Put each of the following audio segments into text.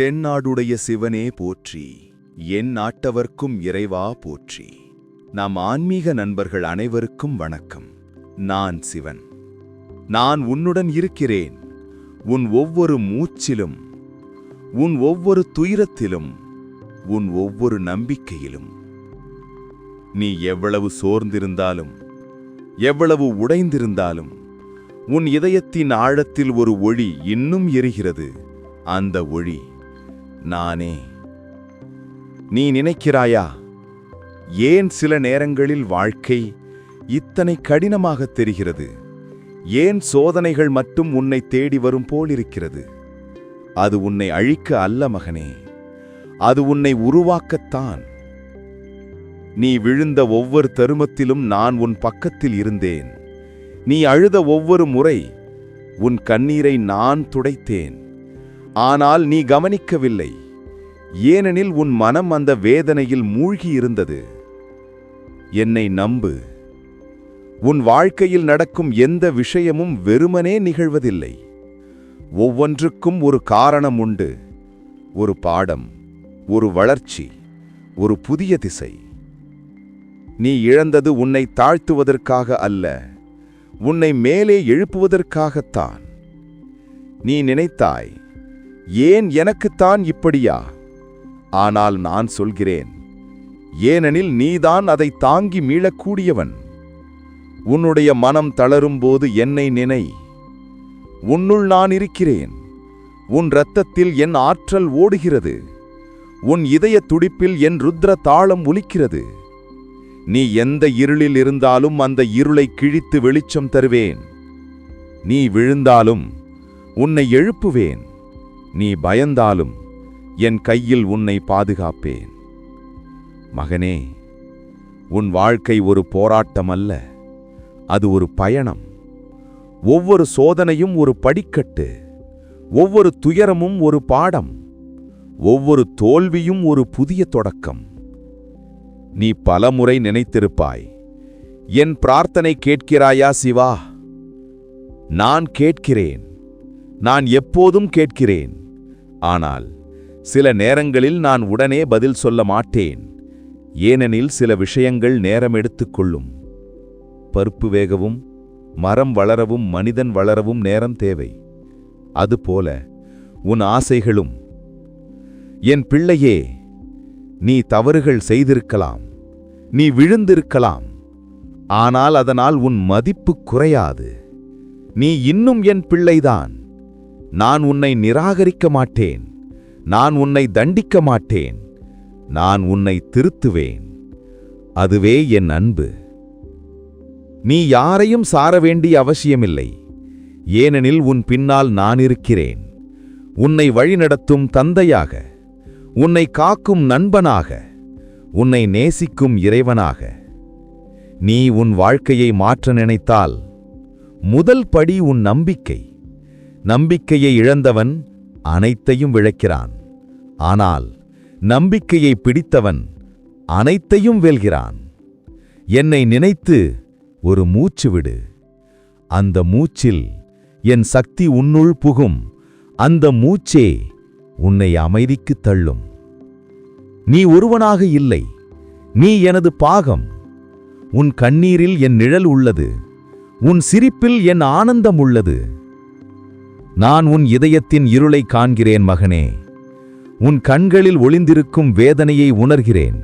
தென்னாடுடைய சிவனே போற்றி என் நாட்டவர்க்கும் இறைவா போற்றி. நம் ஆன்மீக நண்பர்கள் அனைவருக்கும் வணக்கம். நான் சிவன். நான் உன்னுடன் இருக்கிறேன். உன் ஒவ்வொரு மூச்சிலும் உன் ஒவ்வொரு துயரத்திலும் உன் ஒவ்வொரு நம்பிக்கையிலும். நீ எவ்வளவு சோர்ந்திருந்தாலும் எவ்வளவு உடைந்திருந்தாலும் உன் இதயத்தின் ஆழத்தில் ஒரு ஒளி இன்னும் எரிகிறது. அந்த ஒளி நானே. நீ நினைக்கிறாயா? ஏன் சில நேரங்களில் வாழ்க்கை இத்தனை கடினமாக தெரிகிறது? ஏன் சோதனைகள் மட்டும் உன்னை தேடி வரும் போலிருக்கிறது அது உன்னை அழிக்க அல்ல மகனே. அது உன்னை உருவாக்கத்தான். நீ விழுந்த ஒவ்வொரு தருமத்திலும் நான் உன் பக்கத்தில் இருந்தேன். நீ அழுத ஒவ்வொரு முறை உன் கண்ணீரை நான் துடைத்தேன். ஆனால் நீ கவனிக்கவில்லை. ஏனெனில் உன் மனம் அந்த வேதனையில் மூழ்கி இருந்தது என்னை நம்பு. உன் வாழ்க்கையில் நடக்கும் எந்த விஷயமும் வெறுமனே நிகழ்வதில்லை. ஒவ்வொன்றுக்கும் ஒரு காரணம் உண்டு. ஒரு பாடம் ஒரு வளர்ச்சி ஒரு புதிய திசை. நீ இழந்தது உன்னை தாழ்த்துவதற்காக அல்ல உன்னை மேலே எழுப்புவதற்காகத்தான். நீ நினைத்தாய் ஏன் எனக்குத்தான் இப்படியா? ஆனால் நான் சொல்கிறேன் ஏனெனில் நீதான் அதை தாங்கி மீளக்கூடியவன். உன்னுடைய மனம் தளரும்போது என்னை நினை உன்னுள் நான் இருக்கிறேன். உன் இரத்தத்தில் என் ஆற்றல் ஓடுகிறது உன் இதய துடிப்பில் என் ருத்ர தாளம் ஒலிக்கிறது. நீ எந்த இருளில் இருந்தாலும் அந்த இருளை கிழித்து வெளிச்சம் தருவேன். நீ விழுந்தாலும் உன்னை எழுப்புவேன். நீ பயந்தாலும் என் கையில் உன்னை பாதுகாப்பேன். மகனே உன் வாழ்க்கை ஒரு போராட்டம் அல்ல அது ஒரு பயணம். ஒவ்வொரு சோதனையும் ஒரு படிக்கட்டு ஒவ்வொரு துயரமும் ஒரு பாடம் ஒவ்வொரு தோல்வியும் ஒரு புதிய தொடக்கம். நீ பலமுறை நினைத்திருப்பாய் என் பிரார்த்தனை கேட்கிறாயா சிவா? நான் கேட்கிறேன் நான் எப்போதும் கேட்கிறேன். ஆனால் சில நேரங்களில் நான் உடனே பதில் சொல்ல மாட்டேன். ஏனெனில் சில விஷயங்கள் நேரம் எடுத்துக்கொள்ளும் பருப்பு வேகவும் மரம் வளரவும் மனிதன் வளரவும் நேரம் தேவை. அதுபோல உன் ஆசைகளும். என் பிள்ளையே நீ தவறுகள் செய்திருக்கலாம். நீ விழுந்திருக்கலாம். ஆனால் அதனால் உன் மதிப்பு குறையாது. நீ இன்னும் என் பிள்ளைதான். நான் உன்னை நிராகரிக்க மாட்டேன். நான் உன்னை தண்டிக்க மாட்டேன். நான் உன்னை திருத்துவேன். அதுவே என் அன்பு. நீ யாரையும் சார வேண்டிய அவசியமில்லை. ஏனெனில் உன் பின்னால் நான் இருக்கிறேன். உன்னை வழிநடத்தும் தந்தையாக. உன்னை காக்கும் நண்பனாக. உன்னை நேசிக்கும் இறைவனாக. நீ உன் வாழ்க்கையை மாற்ற நினைத்தால் முதல் படி உன் நம்பிக்கை. நம்பிக்கையை இழந்தவன் அனைத்தையும் விளக்கிறான். ஆனால் நம்பிக்கையை பிடித்தவன் அனைத்தையும் வெல்கிறான். என்னை நினைத்து ஒரு மூச்சு விடு. அந்த மூச்சில் என் சக்தி உன்னுள் புகும். அந்த மூச்சே உன்னை அமைதிக்குத் தள்ளும். நீ ஒருவனாக இல்லை. நீ எனது பாகம். உன் கண்ணீரில் என் நிழல் உள்ளது. உன் சிரிப்பில் என் ஆனந்தம் உள்ளது. நான் உன் இதயத்தின் இருளை காண்கிறேன் மகனே. உன் கண்களில் ஒளிந்திருக்கும் வேதனையை உணர்கிறேன்.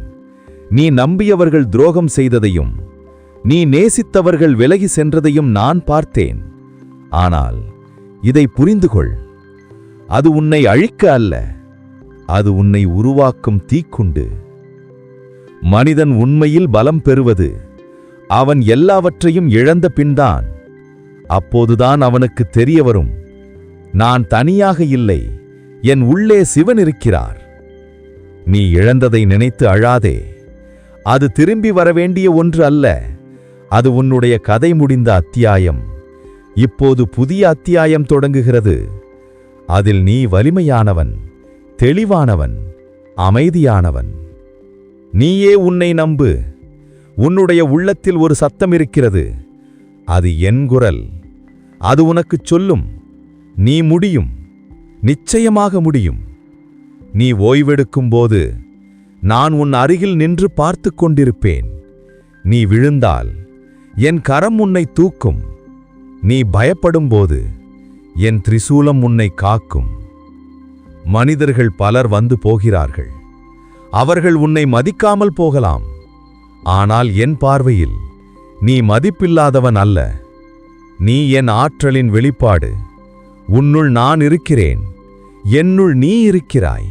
நீ நம்பியவர்கள் துரோகம் செய்ததையும் நீ நேசித்தவர்கள் விலகி சென்றதையும் நான் பார்த்தேன். ஆனால் இதை புரிந்து கொள் அது உன்னை அழிக்க அல்ல அது உன்னை உருவாக்கும் தீக்குண்டு. மனிதன் உண்மையில் பலம் பெறுவது அவன் எல்லாவற்றையும் இழந்த பின்தான் அப்போதுதான் அவனுக்கு தெரிய வரும். நான் தனியாக இல்லை என் உள்ளே சிவன் இருக்கிறார். நீ இழந்ததை நினைத்து அழாதே அது திரும்பி வரவேண்டிய ஒன்று அல்ல அது உன்னுடைய கதை முடிந்த அத்தியாயம். இப்போது புதிய அத்தியாயம் தொடங்குகிறது. அதில் நீ வலிமையானவன் தெளிவானவன் அமைதியானவன். நீயே உன்னை நம்பு உன்னுடைய உள்ளத்தில் ஒரு சத்தம் இருக்கிறது அது என் குரல் அது உனக்குச் சொல்லும். நீ முடியும். நிச்சயமாக முடியும். நீ ஓய்வெடுக்கும்போது நான் உன் அருகில் நின்று பார்த்து கொண்டிருப்பேன். நீ விழுந்தால் என் கரம் உன்னை தூக்கும். நீ பயப்படும்போது என் திரிசூலம் உன்னை காக்கும். மனிதர்கள் பலர் வந்து போகிறார்கள். அவர்கள் உன்னை மதிக்காமல் போகலாம். ஆனால் என் பார்வையில் நீ மதிப்பில்லாதவன் அல்ல. நீ என் ஆற்றலின் வெளிப்பாடு. உன்னுள் நான் இருக்கிறேன். என்னுள் நீ இருக்கிறாய்.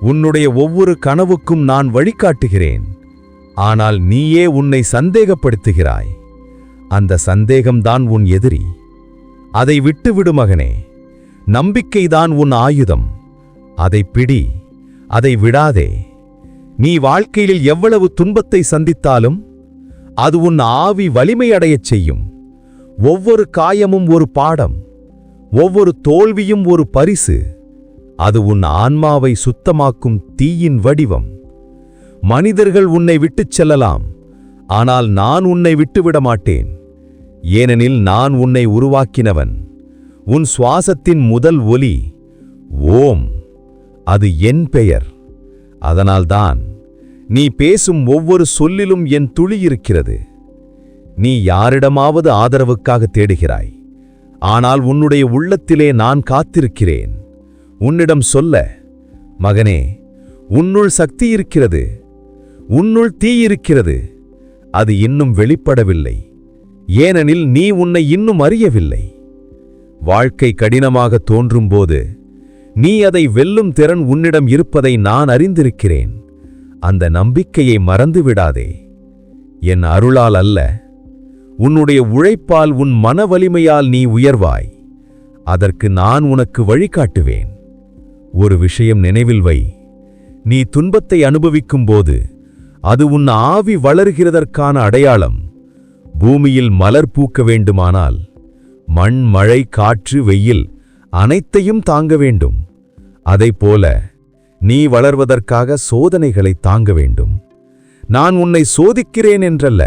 உன்னுடைய ஒவ்வொரு கனவுக்கும் நான் வழிகாட்டுகிறேன். ஆனால் நீயே உன்னை சந்தேகப்படுத்துகிறாய். அந்த சந்தேகம்தான் உன் எதிரி. அதை விட்டுவிடு மகனே. நம்பிக்கைதான் உன் ஆயுதம். அதை பிடி. அதை விடாதே. நீ வாழ்க்கையில் எவ்வளவு துன்பத்தை சந்தித்தாலும் அது உன் ஆவி வலிமையடையச் செய்யும். ஒவ்வொரு காயமும் ஒரு பாடம். ஒவ்வொரு தோல்வியும் ஒரு பரிசு. அது உன் ஆன்மாவை சுத்தமாக்கும் தீயின் வடிவம். மனிதர்கள் உன்னை விட்டுச் செல்லலாம். ஆனால் நான் உன்னை விட்டுவிட மாட்டேன். ஏனெனில் நான் உன்னை உருவாக்கினவன். உன் சுவாசத்தின் முதல் ஒலி ஓம். அது என் பெயர். அதனால்தான் நீ பேசும் ஒவ்வொரு சொல்லிலும் என் துளி இருக்கிறது. நீ யாரிடமாவது ஆதரவுக்காக தேடுகிறாய். ஆனால் உன்னுடைய உள்ளத்திலே நான் காத்திருக்கிறேன். உன்னிடம் சொல்ல மகனே உன்னுள் சக்தி இருக்கிறது உன்னுள் தீ இருக்கிறது அது இன்னும் வெளிப்படவில்லை ஏனெனில் நீ உன்னை இன்னும் அறியவில்லை. வாழ்க்கை கடினமாக தோன்றும்போது நீ அதை வெல்லும் திறன் உன்னிடம் இருப்பதை நான் அறிந்திருக்கிறேன். அந்த நம்பிக்கையை மறந்துவிடாதே. என் அருளால் அல்ல உன்னுடைய உழைப்பால் உன் மன வலிமையால் நீ உயர்வாய். அதற்கு நான் உனக்கு வழிகாட்டுவேன். ஒரு விஷயம் நினைவில் வை. நீ துன்பத்தை அனுபவிக்கும்போது அது உன் ஆவி வளர்கிறதற்கான அடையாளம். பூமியில் மலர் பூக்க வேண்டுமானால் மண் மழை காற்று வெயில் அனைத்தையும் தாங்க வேண்டும். அதைப்போல நீ வளர்வதற்காக சோதனைகளை தாங்க வேண்டும். நான் உன்னை சோதிக்கிறேன் என்றல்ல.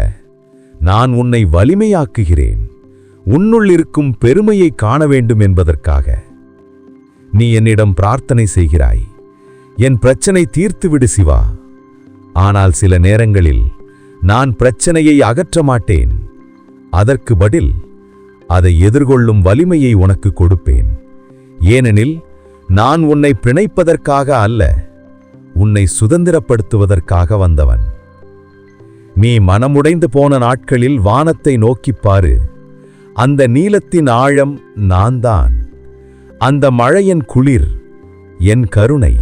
நான் உன்னை வலிமையாக்குகிறேன். உன்னுள் இருக்கும் பெருமையை காண வேண்டும் என்பதற்காக. நீ என்னிடம் பிரார்த்தனை செய்கிறாய். என் பிரச்சனை தீர்த்துவிடு சிவா. ஆனால் சில நேரங்களில் நான் பிரச்சனையை அகற்ற மாட்டேன். அதற்கு பதில் அதை எதிர்கொள்ளும் வலிமையை உனக்கு கொடுப்பேன். ஏனெனில் நான் உன்னை பிணைப்பதற்காக அல்ல உன்னை சுதந்திரப்படுத்துவதற்காக வந்தவன். நீ மனமுடைந்து போன நாட்களில் வானத்தை நோக்கிப் பாரு. அந்த நீலத்தின் ஆழம் நான்தான். அந்த மழையின் குளிர் என் கருணை.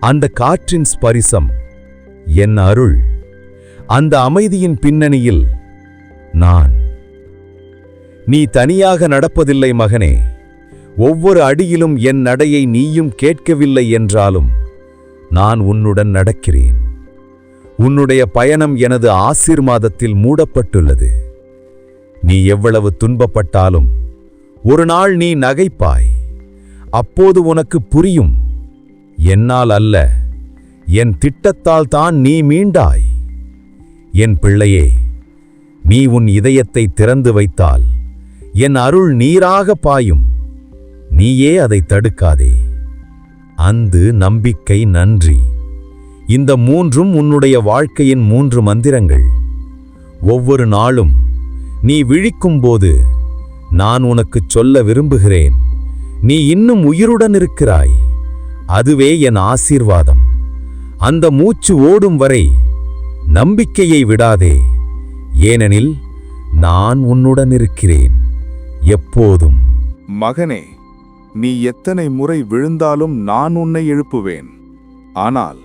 அந்த காற்றின் ஸ்பரிசம் என் அருள். அந்த அமைதியின் பின்னணியில் நான். நீ தனியாக நடப்பதில்லை மகனே. ஒவ்வொரு அடியிலும் என் நடையை நீயும் கேட்கவில்லை என்றாலும் நான் உன்னுடன் நடக்கிறேன். உன்னுடைய பயணம் எனது ஆசீர்வாதத்தில் மூடப்பட்டுள்ளது. நீ எவ்வளவு துன்பப்பட்டாலும் ஒரு நாள் நீ நகைப்பாய். அப்போது உனக்கு புரியும். என்னால் அல்ல என் திட்டத்தால் தான் நீ மீண்டாய். என் பிள்ளையே நீ உன் இதயத்தை திறந்து வைத்தால் என் அருள் நீராக பாயும். நீயே அதை தடுக்காதே. அந்து நம்பிக்கை நன்றி. இந்த மூன்றும் உன்னுடைய வாழ்க்கையின் மூன்று மந்திரங்கள். ஒவ்வொரு நாளும் நீ விழிக்கும் போது நான் உனக்குச் சொல்ல விரும்புகிறேன். நீ இன்னும் உயிருடன் இருக்கிறாய். அதுவே என் ஆசீர்வாதம். அந்த மூச்சு ஓடும் வரை நம்பிக்கையை விடாதே. ஏனெனில் நான் உன்னுடன் இருக்கிறேன் எப்போதும். மகனே நீ எத்தனை முறை விழுந்தாலும் நான் உன்னை எழுப்புவேன். ஆனால்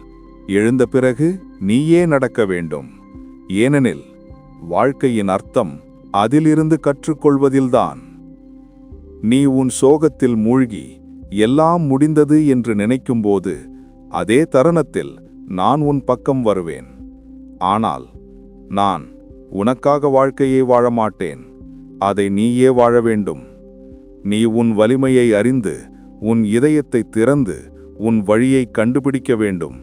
எழுந்த பிறகு நீயே நடக்க வேண்டும். ஏனெனில் வாழ்க்கையின் அர்த்தம் அதிலிருந்து கற்றுக்கொள்வதில்தான். நீ உன் சோகத்தில் மூழ்கி எல்லாம் முடிந்தது என்று நினைக்கும்போது அதே தருணத்தில் நான் உன் பக்கம் வருவேன். ஆனால் நான் உனக்காக வாழ்க்கையை வாழ மாட்டேன் அதை நீயே வாழ வேண்டும். நீ உன் வலிமையை அறிந்து உன் இதயத்தை திறந்து உன் வழியை கண்டுபிடிக்க வேண்டும்.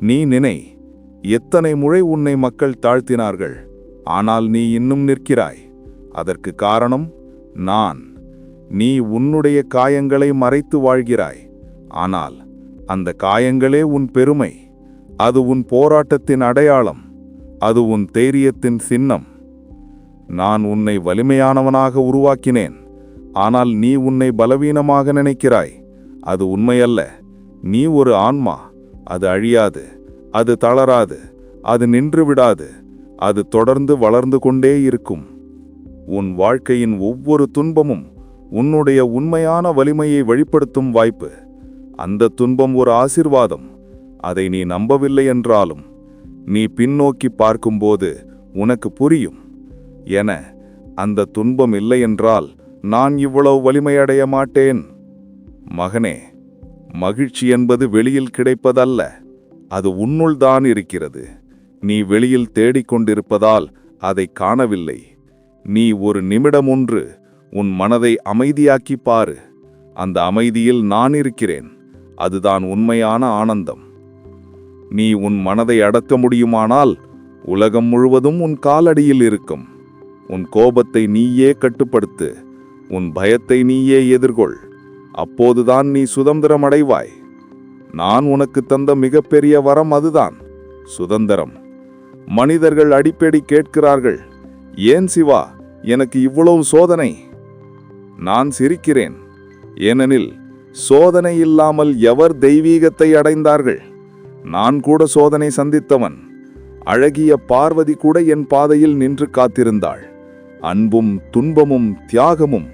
நீ நினை எத்தனை முறை உன்னை மக்கள் தாழ்த்தினார்கள் ஆனால் நீ இன்னும் நிற்கிறாய். அதற்கு காரணம் நான். நீ உன்னுடைய காயங்களை மறைத்து வாழ்கிறாய். ஆனால் அந்த காயங்களே உன் பெருமை. அது உன் போராட்டத்தின் அடையாளம். அது உன் தைரியத்தின் சின்னம். நான் உன்னை வலிமையானவனாக உருவாக்கினேன். ஆனால் நீ உன்னை பலவீனமாக நினைக்கிறாய். அது உண்மையல்ல. நீ ஒரு ஆன்மா. அது அழியாது அது தளராது அது நின்று விடாது அது தொடர்ந்து வளர்ந்து கொண்டே இருக்கும். உன் வாழ்க்கையின் ஒவ்வொரு துன்பமும் உன்னுடைய உண்மையான வலிமையை வெளிப்படுத்தும் வாய்ப்பு. அந்த துன்பம் ஒரு ஆசிர்வாதம். அதை நீ நம்பவில்லை என்றாலும் நீ பின்னோக்கி பார்க்கும்போது உனக்கு புரியும். என அந்த துன்பம் இல்லை என்றால் நான் இவ்வளவு வலிமையடைய மாட்டேன். மகனே மகிழ்ச்சி என்பது வெளியில் கிடைப்பதல்ல அது உன்னுள் தான் இருக்கிறது. நீ வெளியில் தேடிக்கொண்டிருப்பதால் அதை காணவில்லை. நீ ஒரு நிமிடம் ஒன்று உன் மனதை அமைதியாக்கி பாரு. அந்த அமைதியில் நான் இருக்கிறேன். அதுதான் உண்மையான ஆனந்தம். நீ உன் மனதை அடக்க முடியுமானால் உலகம் முழுவதும் உன் காலடியில் இருக்கும். உன் கோபத்தை நீயே கட்டுப்படுத்து. உன் பயத்தை நீயே எதிர்கொள். அப்போதுதான் நீ சுதந்திரம் அடைவாய். நான் உனக்கு தந்த மிகப்பெரிய வரம் அதுதான். சுதந்திரம். மனிதர்கள் அடிப்படி கேட்கிறார்கள். ஏன் சிவா எனக்கு இவ்வளவு சோதனை? நான் சிரிக்கிறேன். ஏனெனில் சோதனை இல்லாமல் எவர் தெய்வீகத்தை அடைந்தார்கள்? நான் கூட சோதனை சந்தித்தவன். அழகிய பார்வதி கூட என் பாதையில் நின்று காத்திருந்தாள். அன்பும் துன்பமும் தியாகமும்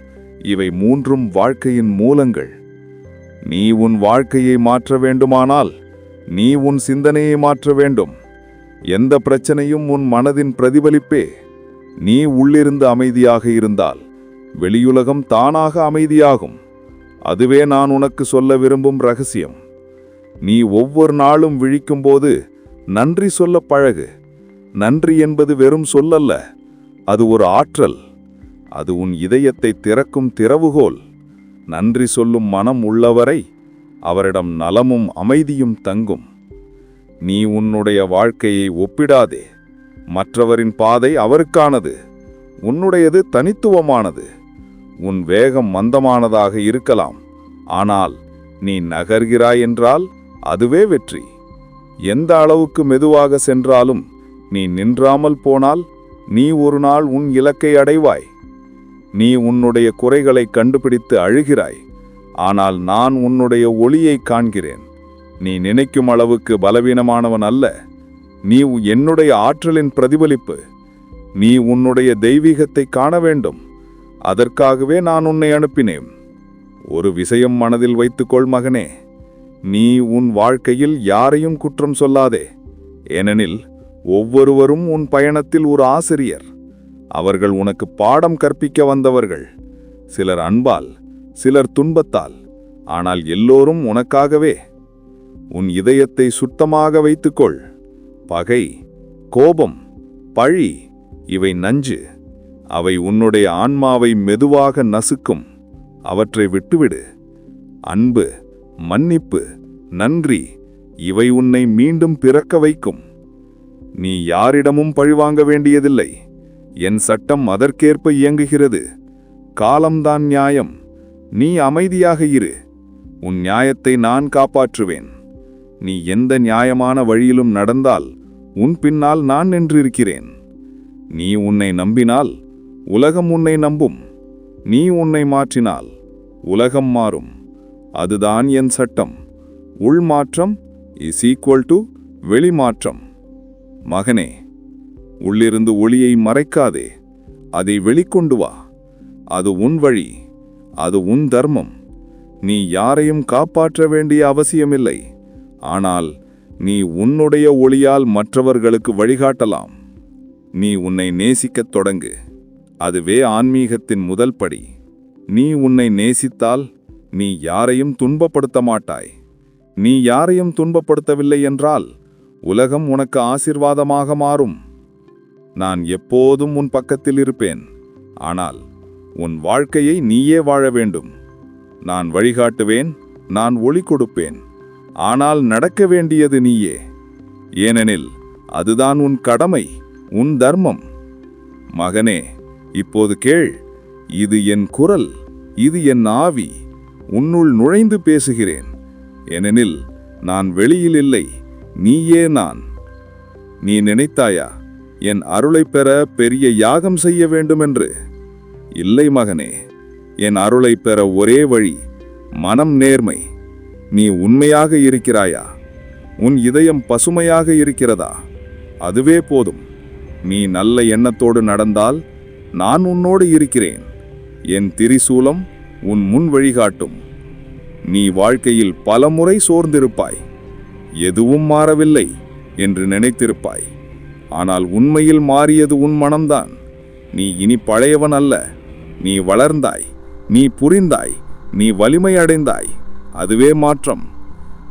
இவை மூன்றும் வாழ்க்கையின் மூலங்கள். நீ உன் வாழ்க்கையை மாற்ற வேண்டுமானால் நீ உன் சிந்தனையை மாற்ற வேண்டும். எந்த பிரச்சனையும் உன் மனதின் பிரதிபலிப்பே. நீ உள்ளிருந்து அமைதியாக இருந்தால் வெளியுலகம் தானாக அமைதியாகும். அதுவே நான் உனக்கு சொல்ல விரும்பும் ரகசியம். நீ ஒவ்வொரு நாளும் விழிக்கும்போது நன்றி சொல்ல பழகு. நன்றி என்பது வெறும் சொல்லல்ல அது ஒரு ஆற்றல். அது உன் இதயத்தை திறக்கும் திறவுகோல். நன்றி சொல்லும் மனம் உள்ளவரை அவரிடம் நலமும் அமைதியும் தங்கும். நீ உன்னுடைய வாழ்க்கையை ஒப்பிடாதே. மற்றவரின் பாதை அவருக்கானது. உன்னுடையது தனித்துவமானது. உன் வேகம் மந்தமானதாக இருக்கலாம். ஆனால் நீ நகர்கிறாய் என்றால் அதுவே வெற்றி. எந்த அளவுக்கு மெதுவாக சென்றாலும் நீ நின்றாமல் போனால் நீ ஒரு நாள் உன் இலக்கை அடைவாய். நீ உன்னுடைய குறைகளை கண்டுபிடித்து அழுகிறாய். ஆனால் நான் உன்னுடைய ஒளியை காண்கிறேன். நீ நினைக்கும் அளவுக்கு பலவீனமானவன் அல்ல. நீ என்னுடைய ஆற்றலின் பிரதிபலிப்பு. நீ உன்னுடைய தெய்வீகத்தை காண வேண்டும். அதற்காகவே நான் உன்னை அனுப்பினேன். ஒரு விஷயம் மனதில் வைத்துக்கொள் மகனே. நீ உன் வாழ்க்கையில் யாரையும் குற்றம் சொல்லாதே. ஏனெனில் ஒவ்வொருவரும் உன் பயணத்தில் ஒரு ஆசிரியர். அவர்கள் உனக்கு பாடம் கற்பிக்க வந்தவர்கள். சிலர் அன்பால் சிலர் துன்பத்தால் ஆனால் எல்லோரும் உனக்காகவே. உன் இதயத்தை சுத்தமாக வைத்துக்கொள். பகை கோபம் பழி இவை நஞ்சு. அவை உன்னுடைய ஆன்மாவை மெதுவாக நசுக்கும். அவற்றை விட்டுவிடு. அன்பு மன்னிப்பு நன்றி இவை உன்னை மீண்டும் பிறக்க வைக்கும். நீ யாரிடமும் பழிவாங்க வேண்டியதில்லை. என் சட்டம் அதற்கேற்ப இயங்குகிறது. காலம்தான் நியாயம். நீ அமைதியாக இரு. உன் நியாயத்தை நான் காப்பாற்றுவேன். நீ எந்த நியாயமான வழியிலும் நடந்தால் உன் பின்னால் நான் நின்றிருக்கிறேன். நீ உன்னை நம்பினால் உலகம் உன்னை நம்பும். நீ உன்னை மாற்றினால் உலகம் மாறும். அதுதான் என் சட்டம். உள்மாற்றம் இஸ் ஈக்குவல் டு வெளிமாற்றம். மகனே உள்ளிருந்து ஒளியை மறைக்காதே. அதை வெளிக்கொண்டு வா. அது உன் வழி. அது உன் தர்மம். நீ யாரையும் காப்பாற்ற வேண்டிய அவசியமில்லை. ஆனால் நீ உன்னுடைய ஒளியால் மற்றவர்களுக்கு வழிகாட்டலாம். நீ உன்னை நேசிக்கத் தொடங்கு. அதுவே ஆன்மீகத்தின் முதல் படி. நீ உன்னை நேசித்தால் நீ யாரையும் துன்பப்படுத்த மாட்டாய். நீ யாரையும் துன்பப்படுத்தவில்லை என்றால் உலகம் உனக்கு ஆசிர்வாதமாக மாறும். நான் எப்போதும் உன் பக்கத்தில் இருப்பேன். ஆனால் உன் வாழ்க்கையை நீயே வாழ வேண்டும். நான் வழிகாட்டுவேன் நான் ஒளி கொடுப்பேன். ஆனால் நடக்க வேண்டியது நீயே. ஏனெனில் அதுதான் உன் கடமை உன் தர்மம். மகனே இப்போது கேள் இது என் குரல் இது என் ஆவி உன்னுள் நுழைந்து பேசுகிறேன். ஏனெனில் நான் வெளியில் இல்லை நீயே நான். நீ நினைத்தாயா? என் அருளைப் பெற பெரிய யாகம் செய்ய வேண்டுமென்று. இல்லை மகனே என் அருளைப் பெற ஒரே வழி மனம் நேர்மை. நீ உண்மையாக இருக்கிறாயா? உன் இதயம் பசுமையாக இருக்கிறதா? அதுவே போதும். நீ நல்ல எண்ணத்தோடு நடந்தால் நான் உன்னோடு இருக்கிறேன். என் திரிசூலம் உன் முன் வழிகாட்டும். நீ வாழ்க்கையில் பலமுறை சோர்ந்திருப்பாய். எதுவும் மாறவில்லை என்று நினைத்திருப்பாய். ஆனால் உண்மையில் மாறியது உன் மனம்தான். நீ இனி பழையவன் அல்ல. நீ வளர்ந்தாய். நீ புரிந்தாய். நீ வலிமை அடைந்தாய். அதுவே மாற்றம்.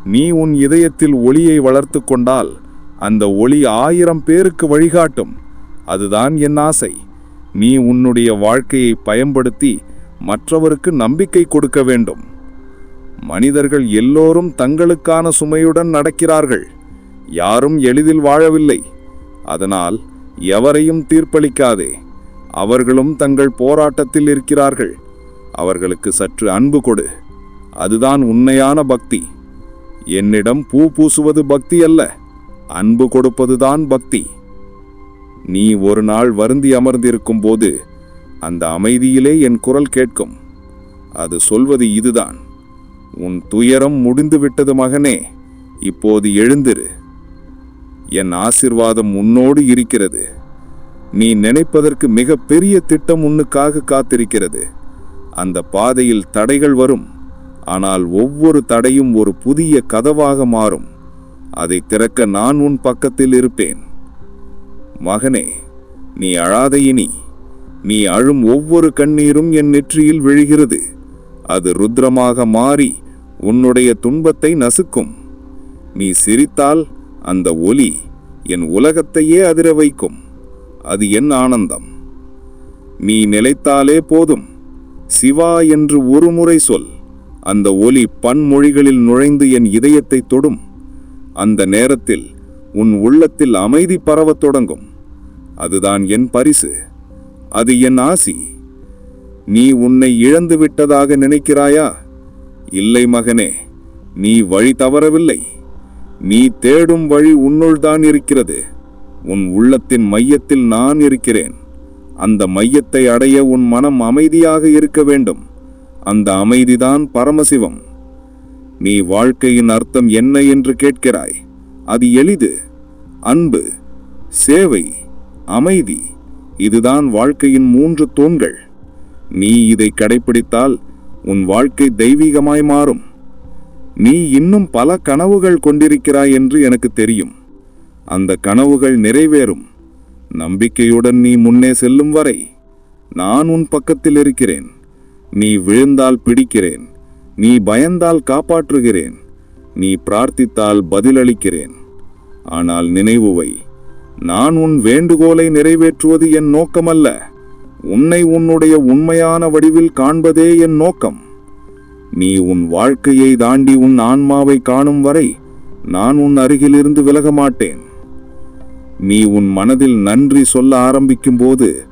நீ உன் இதயத்தில் ஒளியை வளர்த்து கொண்டால் அந்த ஒளி ஆயிரம் பேருக்கு வழிகாட்டும். அதுதான் என் ஆசை. நீ உன்னுடைய வாழ்க்கையை பயன்படுத்தி மற்றவருக்கு நம்பிக்கை கொடுக்க வேண்டும். மனிதர்கள் எல்லோரும் தங்களுக்கான சுமையுடன் நடக்கிறார்கள். யாரும் எளிதில் வாழவில்லை. அதனால் எவரையும் தீர்ப்பளிக்காதே. அவர்களும் தங்கள் போராட்டத்தில் இருக்கிறார்கள். அவர்களுக்கு சற்று அன்பு கொடு. அதுதான் உண்மையான பக்தி. என்னிடம் பூ பூசுவது பக்தி அல்ல அன்பு கொடுப்பதுதான் பக்தி. நீ ஒரு நாள் வருந்தி அமர்ந்திருக்கும் போது அந்த அமைதியிலே என் குரல் கேட்கும். அது சொல்வது இதுதான். உன் துயரம் முடிந்துவிட்டது மகனே. இப்போது எழுந்திரு. என் ஆசிர்வாதம் உன்னோடு இருக்கிறது. நீ நினைப்பதற்கு மிக பெரிய திட்டம் உன்னுக்காக காத்திருக்கிறது. அந்த பாதையில் தடைகள் வரும். ஆனால் ஒவ்வொரு தடையும் ஒரு புதிய கதவாக மாறும். அதை திறக்க நான் உன் பக்கத்தில் இருப்பேன். மகனே நீ அழாத இனி. நீ அழும் ஒவ்வொரு கண்ணீரும் என் நெற்றியில் விழுகிறது. அது ருத்ரமாக மாறி உன்னுடைய துன்பத்தை நசுக்கும். நீ சிரித்தால் அந்த ஒலி என் உலகத்தையே அதிர வைக்கும். அது என் ஆனந்தம். நீ நிலைத்தாலே போதும். சிவா என்று ஒரு முறை சொல். அந்த ஒலி பன்மொழிகளில் நுழைந்து என் இதயத்தை தொடும். அந்த நேரத்தில் உன் உள்ளத்தில் அமைதி பரவத் தொடங்கும். அதுதான் என் பரிசு. அது என் ஆசி. நீ உன்னை இழந்து விட்டதாக நினைக்கிறாயா? இல்லை மகனே நீ வழி தவறவில்லை. நீ தேடும் வழி உன்னுள்தான் இருக்கிறது. உன் உள்ளத்தின் மையத்தில் நான் இருக்கிறேன். அந்த மையத்தை அடைய உன் மனம் அமைதியாக இருக்க வேண்டும். அந்த அமைதிதான் பரமசிவம். நீ வாழ்க்கையின் அர்த்தம் என்ன என்று கேட்கிறாய். அது எளிது அன்பு சேவை அமைதி. இதுதான் வாழ்க்கையின் மூன்று தூண்கள். நீ இதை கடைப்பிடித்தால் உன் வாழ்க்கை தெய்வீகமாய் மாறும். நீ இன்னும் பல கனவுகள் கொண்டிருக்கிறாய் என்று எனக்கு தெரியும். அந்த கனவுகள் நிறைவேறும். நம்பிக்கையுடன் நீ முன்னே செல்லும் வரை நான் உன் பக்கத்தில் இருக்கிறேன். நீ விழுந்தால் பிடிக்கிறேன். நீ பயந்தால் காப்பாற்றுகிறேன். நீ பிரார்த்தித்தால் பதிலளிக்கிறேன். ஆனால் நினைவுவை நான் உன் வேண்டுகோளை நிறைவேற்றுவது என் நோக்கமல்ல. உன்னை உன்னுடைய உண்மையான வடிவில் காண்பதே என் நோக்கம். நீ உன் வாழ்க்கையை தாண்டி உன் ஆன்மாவை காணும் வரை நான் உன் அருகிலிருந்து விலக மாட்டேன் நீ உன் மனதில் நன்றி சொல்ல ஆரம்பிக்கும் போது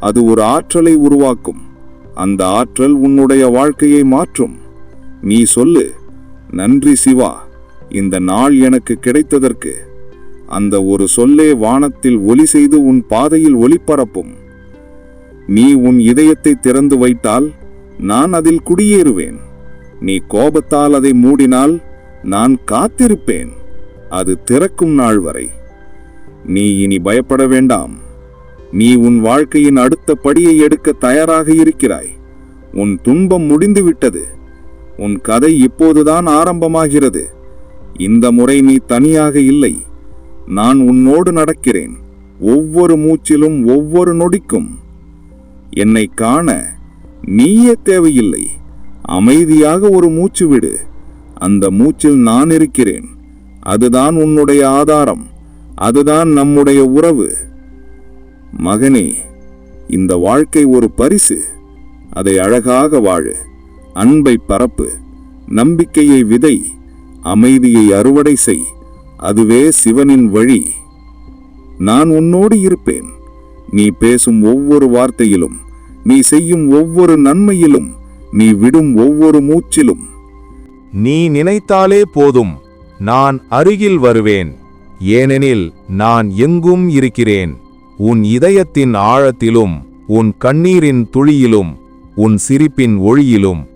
அது ஒரு ஆற்றலை உருவாக்கும். அந்த ஆற்றல் உன்னுடைய வாழ்க்கையை மாற்றும். நீ சொல்லு நன்றி சிவா இந்த நாள் எனக்கு கிடைத்ததற்கு. அந்த ஒரு சொல்லே வானத்தில் ஒலி செய்து உன் பாதையில் ஒளிபரப்பும். நீ உன் இதயத்தை திறந்து வைத்தால் நான் அதில் குடியேறுவேன். நீ கோபத்தால் அதை மூடினால் நான் காத்திருப்பேன். அது திறக்கும் நாள் வரை. நீ இனி பயப்பட வேண்டாம். நீ உன் வாழ்க்கையின் அடுத்த படியை எடுக்க தயாராக இருக்கிறாய். உன் துன்பம் முடிந்துவிட்டது. உன் கதை இப்போதுதான் ஆரம்பமாகிறது. இந்த முறை நீ தனியாக இல்லை. நான் உன்னோடு நடக்கிறேன். ஒவ்வொரு மூச்சிலும் ஒவ்வொரு நொடிக்கும். என்னை காண நீயே தேவையில்லை. அமைதியாக ஒரு மூச்சு விடு. அந்த மூச்சில் நான் இருக்கிறேன். அதுதான் உன்னுடைய ஆதாரம். அதுதான் நம்முடைய உறவு. மகனே இந்த வாழ்க்கை ஒரு பரிசு. அதை அழகாக வாழு. அன்பை பரப்பு. நம்பிக்கையை விதை. அமைதியை அறுவடை செய். அதுவே சிவனின் வழி. நான் உன்னோடு இருப்பேன். நீ பேசும் ஒவ்வொரு வார்த்தையிலும் நீ செய்யும் ஒவ்வொரு நன்மையிலும் நீ விடும் ஒவ்வொரு மூச்சிலும். நீ நினைத்தாலே போதும் நான் அருகில் வருவேன். ஏனெனில் நான் எங்கும் இருக்கிறேன். உன் இதயத்தின் ஆழத்திலும் உன் கண்ணீரின் துளியிலும் உன் சிரிப்பின் ஒளியிலும்.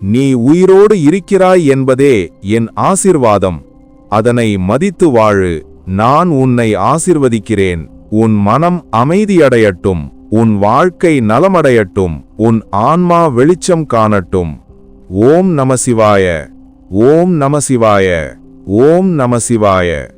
நீ உயிரோடு இருக்கிறாய் என்பதே என் ஆசிர்வாதம். அதனை மதித்து வாழு நான் உன்னை ஆசிர்வதிக்கிறேன். உன் மனம் அமைதியடையட்டும். உன் வாழ்க்கை நலமடையட்டும் உன் ஆன்மா வெளிச்சம் காணட்டும். ஓம் நமசிவாய ஓம் நமசிவாய ஓம் நமசிவாய